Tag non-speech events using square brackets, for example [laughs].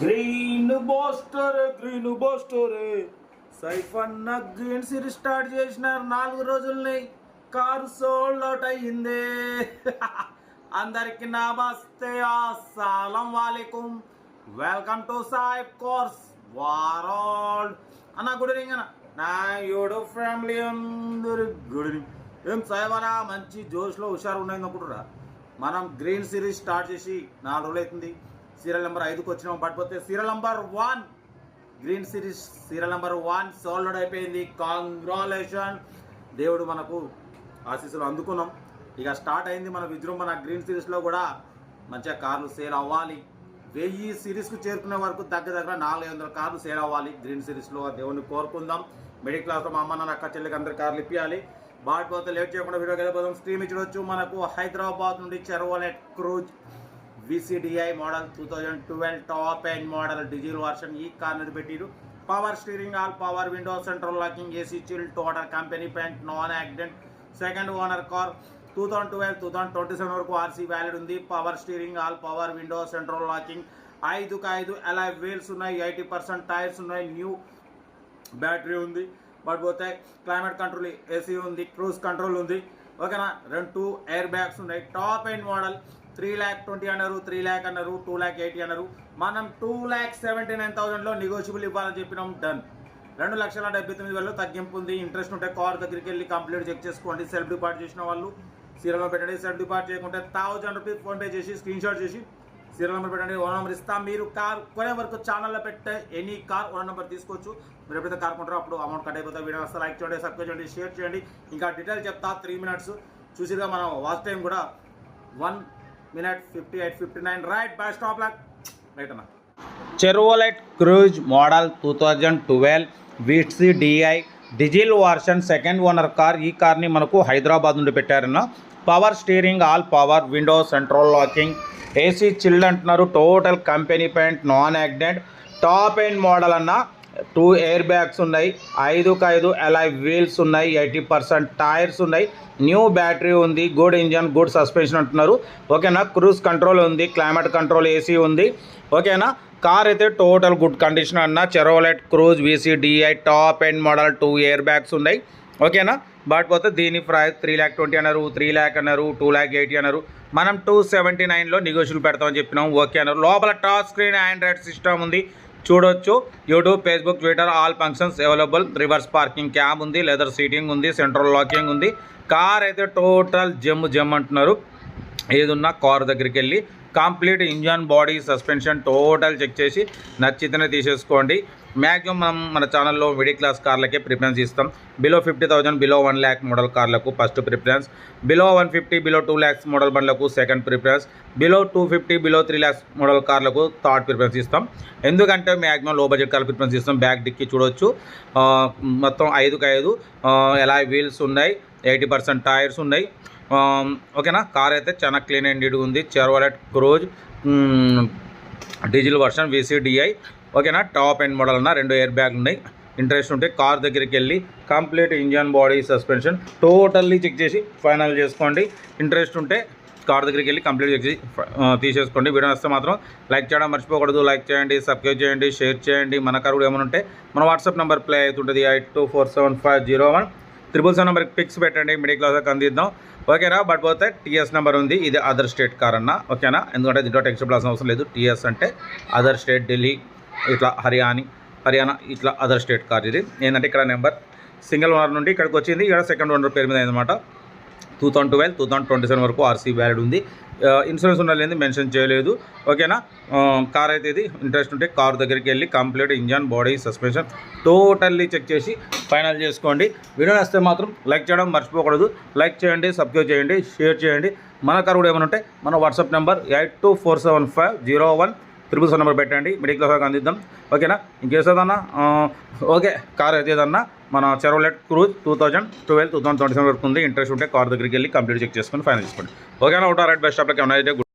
Green booster green booster Saif అన్న green series start చేసినారు నాలుగు రోజుల్ని. కారు సోల్డ్ అవుట్ అయ్యింది. [laughs] అందరికి నమస్తే అస్సలం వాలేకుం. వెల్కమ్ టు సాయిబ్ కోర్స్ వారాల్డ్ అన్న గుడ్ ఈవినింగ్ అన్న. నా యూడు ఫ్యామిలీ అందరు గుడ్ ఈవినింగ్ ఏం అన్న మంచి జోష్లో హుషారు ఉన్నాయి అనుకుంటురా మనం గ్రీన్ సిరీస్ స్టార్ట్ చేసి నాలుగు రోజులు అవుతుంది సీరియల్ నెంబర్ ఐదుకి వచ్చినాం పడిపోతే serial number one green series serial number one sold అయిపోయింది. కాంగ్రాలేషన్ దేవుడు మనకు ఆశీస్సులు అందుకున్నాం. ఇక స్టార్ట్ అయింది మన విజృంభణ గ్రీన్ సిరీస్లో కూడా మంచిగా కార్లు సేల్ అవ్వాలి. వెయ్యి సిరీస్కు చేరుకునే వరకు దగ్గర దగ్గర నాలుగు వందల కార్లు సేల్ అవ్వాలి గ్రీన్ సిరీస్లో. దేవుడిని కోరుకుందాం. మిడిల్ క్లాస్లో మా అమ్మ నాన్న అక్క చెల్లికి అందరి కార్లు ఇప్పించాలి బాటిపోతే లేట్ చేయకుండా వీడియోకి వెళ్ళిపోదాం. స్ట్రీమ్ ఇచ్చవచ్చు మనకు హైదరాబాద్ నుండి Chevrolet Cruze VCDI model two thousand twelve top end model diesel version ఈ కార్ పెట్టిరు. Power steering all power window central locking AC chill total company paint non accident second owner car two thousand twelve two thousand twenty seven వరకు RC valid ఉంది. Power steering all power window central locking ఐదుకు ఐదు అలా wheels ఉన్నాయి. Eighty percent tyres ఉన్నాయి. New battery ఉంది. But పోతే climate control AC ఉంది. క్రూజ్ కంట్రోల్ ఉంది. ఓకేనా రెండు టూ ఎయిర్ బ్యాగ్స్ ఉన్నాయి. Top end model three lakh twenty అన్నారు త్రీ ల్యాక్ అన్నారు టూ ల్యాక్ ఎయిటీ అన్నారు. మనం టూ ల్యాక్ సెవెంటీ నైన్ థౌసండ్లో నెగోషియబుల్ ఇవ్వాలని చెప్పినాం డన్ రెండు లక్షల డెబ్బై తొమ్మిది వేలు తగ్గింపు ఉంది ఇంట్రెస్ట్ ఉంటే కార్ దగ్గరికి వెళ్ళి కంప్లీట్ చెక్ చేసుకోండి సెల్ఫ్ డిపార్ట్ చేసిన వాళ్ళు. సీరియల్ పెట్టండి సెల్ఫ్ డిపార్ట్ చేయకుంటే థౌజండ్ రూపీస్ ఫోన్పే చేసి స్క్రీన్ షాట్ చేసి సీరియల్ నెంబర్ పెట్టండి ఓన్ నెంబర్ ఇస్తాం. మీరు కార్ కొనే వరకు ఛానల్లో పెట్టే ఎనీ కార్ ఓన్ నెంబర్ తీసుకోవచ్చు. మీరు ఎప్పుడైతే కార్ కొంటారో అప్పుడు అమౌంట్ కట్ అయిపోతే. వీడియో వస్తే లైక్ చేయండి సబ్స్క్రైబ్ చేయండి షేర్ చేయండి. ఇంకా డీటెయిల్ చెప్తా త్రీ మినిట్స్ చూసిగా మనం వాచ్ టైం కూడా one minute fifty eight fifty nine right bye stop lock. Right అన్న. Cruze model two thousand twelve VCDI diesel version second owner car ఈ కార్ని మనకు హైదరాబాద్ నుండి పెట్టారన్న. Power steering all power window central locking AC chilled అంటున్నారు. Total company paint non accident top end model అన్న. Two air bags ఉన్నాయి ఐదుకు ఐదు alloy wheels ఉన్నాయి ఎయిటీ పర్సెంట్ టైర్స్ ఉన్నాయి. న్యూ బ్యాటరీ ఉంది గుడ్ ఇంజన్ గుడ్ సస్పెన్షన్ అంటున్నారు. ఓకేనా? క్రూజ్ కంట్రోల్ ఉంది క్లైమేట్ కంట్రోల్ ఏసీ ఉంది. ఓకేనా? కార్ అయితే టోటల్ గుడ్ కండిషన్ అన్న. Chevrolet Cruze VCDI top end model two airbags ఉన్నాయి. ఓకేనా? బట్ పోతే దీని ప్రైస్ త్రీ ల్యాక్ ట్వంటీ అన్నారు త్రీ ల్యాక్ అన్నారు టూ ల్యాక్ ఎయిటీ అన్నారు. మనం టూ సెవెంటీ నైన్లో నెగోషియల్ పెడతామని చెప్పినాం. ఓకే అన్నారు. లోపల టాప్ స్క్రీన్ ఆండ్రాయిడ్ సిస్టమ్ ఉంది. చూడొచ్చు. YouTube Facebook Twitter all functions available. Reverse parking cam ఉంది లెదర్ సీటింగ్ ఉంది సెంట్రల్ లాకింగ్ ఉంది. కార్ అయితే టోటల్ జమ్ జమ్ అంటున్నారు ఏదున్నా కార్ దగ్గరికి వెళ్ళి complete engine body suspension total check చేసి నచ్చితేనే తీసేసుకోండి. మ్యాక్సిమం మనం మన ఛానల్లో మిడిల్ క్లాస్ కార్లకే ప్రిఫరెన్స్ ఇస్తాం. Below fifty thousand below one lakh model కార్లకు first preference. Below one fifty below two lakhs model బండ్లకు second preference. Below two fifty below three lakhs model కార్లకు third preference ఇస్తాం. ఎందుకంటే maximum low budget కార్లు preference ఇస్తాం. Back dicky చూడొచ్చు. మొత్తం ఐదుకు ఐదు. ఎలా వీల్స్ ఉన్నాయి? ఎయిటీ పర్సెంట్ టైర్స్ ఉన్నాయి. ఓకేనా? కార్ అయితే చాలా క్లీన్ అండ్ నీట్గా ఉంది. Chevrolet Cruze diesel version VCDi ఓకేనా? టాప్ అండ్ మోడల్ అన్న రెండు ఎయిర్ బ్యాగ్ ఉన్నాయి. ఇంట్రెస్ట్ ఉంటే కార్ దగ్గరికి వెళ్ళి complete engine body suspension totally check చేసి ఫైనల్ చేసుకోండి. ఇంట్రెస్ట్ ఉంటే కార్ దగ్గరికి వెళ్ళి కంప్లీట్ చెక్ చేసి తీసేసుకోండి. వీడియో వస్తే మాత్రం లైక్ చేయడం మర్చిపోకూడదు. లైక్ చేయండి సబ్స్క్రైబ్ చేయండి షేర్ చేయండి. మన కారు కూడా ఏమైనా ఉంటే మన వాట్సాప్ నెంబర్ ప్లే అవుతుంటుంది. Eight two four seven five zero one. Triple seven నెంబర్కి పిక్స్ పెట్టండి. మిడిల్ క్లాస్కి అందిద్దాం ఓకేనా? బట్ పోతే టీఎస్ నెంబర్ ఉంది. ఇది అదర్ స్టేట్ కార్ అన్న ఓకేనా? ఎందుకంటే దీంట్లో టెక్స్ట్ ప్లాస్ అవసరం లేదు. టీఎస్ అంటే అదర్ స్టేట్ ఢిల్లీ ఇట్లా హర్యానా హర్యానా ఇట్లా అదర్ స్టేట్ కార్ ఇది. ఏంటంటే ఇక్కడ నెంబర్ సింగిల్ ఓనర్ నుండి ఇక్కడికి వచ్చింది. ఇక్కడ సెకండ్ ఓనర్ పేరు మీద అయిందన్నమాట. Two thousand twelve two thousand twenty seven వరకు ఆర్సీ వ్యాలిడ్ ఉంది. ఇన్సూరెన్స్ ఉండాలి మెన్షన్ చేయలేదు. ఓకేనా కార్ అయితే ఇది ఇంట్రెస్ట్ ఉంటే కార్ దగ్గరికి వెళ్ళి complete engine body suspension totally check చేసి ఫైనల్ చేసుకోండి. వీడియో వస్తే మాత్రం లైక్ చేయడం మర్చిపోకూడదు. లైక్ చేయండి సబ్స్క్రైబ్ చేయండి షేర్ చేయండి. మన కార్ కూడా ఏమైనా ఉంటే మన WhatsApp number eight two four seven five zero one triple so number పెట్టండి. మిడిల్ క్లాస్ అందిద్దాం. ఓకేనా ఇంకేసేదన్నా ఓకే. కార్ అయితే ఏదన్నా మన Chevrolet Cruze two thousand twelve two thousand twenty seven వరకు ఉంది. ఇంట్రెస్ట్ ఉంటే కార్ దగ్గరికి వెళ్ళి కంప్లీట్ చెక్ చేసుకొని ఫైనల్ చేసుకోండి. ఓకేనా ఉంటా రైట్ బెస్ట్ స్టాప్లకి ఏమైనా అయితే